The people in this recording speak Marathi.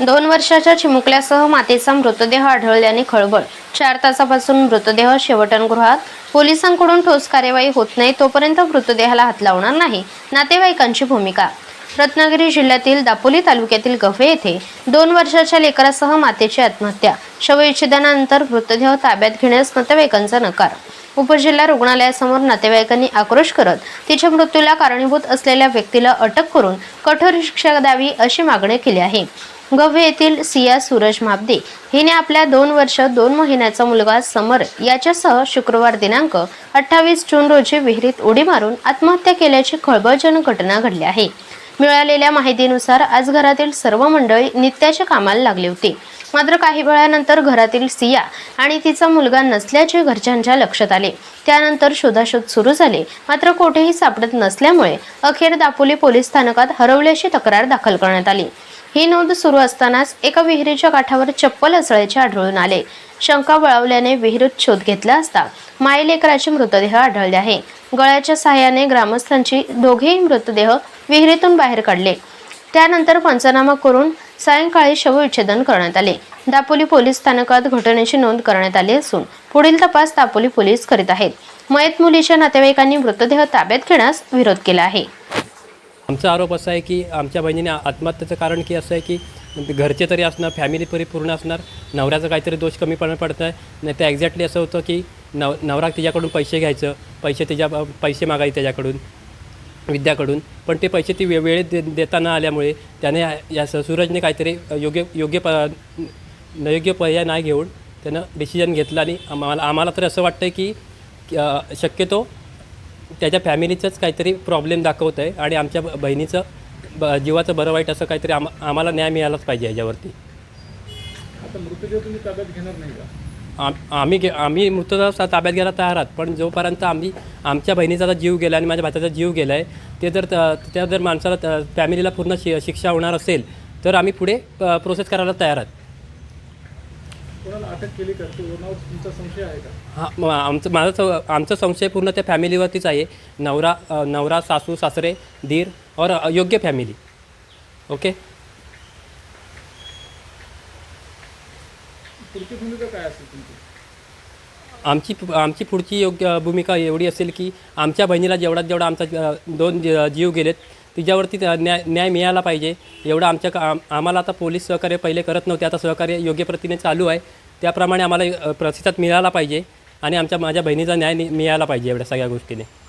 दोन वर्षाच्या चिमुकल्यासह मातेचा मृतदेह आढळल्याने खळबळ. चार तासापासून मृतदेह शेवटनगृहात पोलिसांकडून ठोस कार्यवाही होत नाही तोपर्यंत मृतदेहाला हात लावणार नाही नातेवाईकांची भूमिका. रत्नागिरी जिल्ह्यातील दापोली तालुक्यातील गव्हे येथे दोन वर्षाच्या लेकरासह मातेची आत्महत्या. शवविच्छेदनानंतर मृतदेह ताब्यात घेण्यास नातेवाईकांचा नकार. उपजिल्हा रुग्णालयासमोर नातेवाईकांनी आक्रोश करत तिच्या मृत्यूला कारणीभूत असलेल्या व्यक्तीला अटक करून कठोर शिक्षा द्यावी अशी मागणी केली आहे. गव्हे येथील सिया सूरज म्हाबदे हिने आपल्या दोन वर्ष दोन महिन्याचा मुलगा समर याच्यासह शुक्रवार दिनांक अठ्ठावीस जून रोजी विहिरीत उडी मारून आत्महत्या केल्याची खळबळजनक घटना घडली आहे. मिळालेल्या माहितीनुसार आज घरातील सर्व मंडळी नित्याच्या कामाला लागली होती. मात्र काही वेळानंतर घरातील सिया आणि तिचा मुलगा नसल्याचे घरच्यांच्या लक्षात आले. त्यानंतर शोधाशोध सुरू झाले. मात्र कोठेही सापडत नसल्यामुळे अखेर दापोली पोलीस स्थानकात हरवल्याची तक्रार दाखल करण्यात आली. ही नोंद सुरू असतानाच एका विहिरीच्या काठावर चप्पल असल्याचे आढळून आले. शंका बळावल्याने विहिरीत शोध घेतला असता मायलेकराचे मृतदेह आढळले आहे. गळ्याच्या सहाय्याने ग्रामस्थांची दोघेही मृतदेह विहिरीतून बाहेर काढले. त्यानंतर पंचनामा करून सायंकाळी शवविच्छेदन करण्यात आले. दापोली पोलीस स्थानकात घटनेची नोंद करण्यात आली असून पुढील तपास दापोली पोलीस करीत आहेत. मयत मुलीच्या नातेवाईकांनी मृतदेह ताब्यात घेण्यास विरोध केला आहे. आमचा आरोप असा आहे की आमच्या बहिणीने आत्महत्येचं कारण की असं आहे की घरचे तरी असणार फॅमिली परिपूर्ण असणार नवऱ्याचा काहीतरी दोष कमी पडणं पडतं आहे नाही तर एक्झॅक्टली असं होतं की नव नवरा तिच्याकडून पैसे घ्यायचं पैसे तिच्या पैसे मागायचे त्याच्याकडून विद्याकडून. पण ते पैसे ती वे वेळेत दे देता न आल्यामुळे त्याने या स- सूरजने काहीतरी योग्य योग्य प योग्य पर्याय नाही घेऊन त्यानं डिसिजन घेतला आणि आम्हाला आम्हाला तर असं वाटतं की की, शक्यतो त्याच्या फॅमिलीचंच काहीतरी प्रॉब्लेम दाखवत आहे आणि आमच्या बहिणीचं ब जीवाचं बरं वाईट असं काहीतरी आम आम्हाला न्याय मिळालाच पाहिजे याच्यावरती. आता मृतदेह तुम्ही ताब्यात घेणार नाही का? आम आम्ही गे आम्ही मृतदेह ताब्यात घ्यायला तयार आहात पण जोपर्यंत आम्ही आमच्या बहिणीचा आता जीव गेला आणि माझ्या भाच्याचा जीव गेला आहे ते जर त- त्या जर माणसाला फॅमिलीला पूर्ण शि शिक्षा होणार असेल तर आम्ही पुढे प्रोसेस करायला तयार आहात. कोणाला अटक केली का? कोणावर तुमचा संशय आहे का? हां मग आमचं माझं स- आमचा संशय पूर्ण त्या फॅमिलीवरतीच आहे. नवरा अ, नवरा सासू सासरे दीर और योग्य फॅमिली. ओके? पुढची भूमिका काय असेल तुमची? आमची आमची पुढची योग्य भूमिका एवढी असेल की आमच्या बहिणीला जेवढ्यात जेवढा आमचा अ, दोन जी- जीव गेलेत तिच्यावरती न्याय न्याय मिळाला पाहिजे. एवढं आमच्या का- आम- आम्हाला आता पोलीस सहकार्य पहिले करत नव्हते. आता सहकार्य योग्य प्रतीने चालू आहे. त्याप्रमाणे आम्हाला प्रतिसाद मिळाला पाहिजे आणि आमच्या माझ्या बहिणीचा न्याय नि- मिळाला पाहिजे एवढ्या सगळ्या गोष्टीने.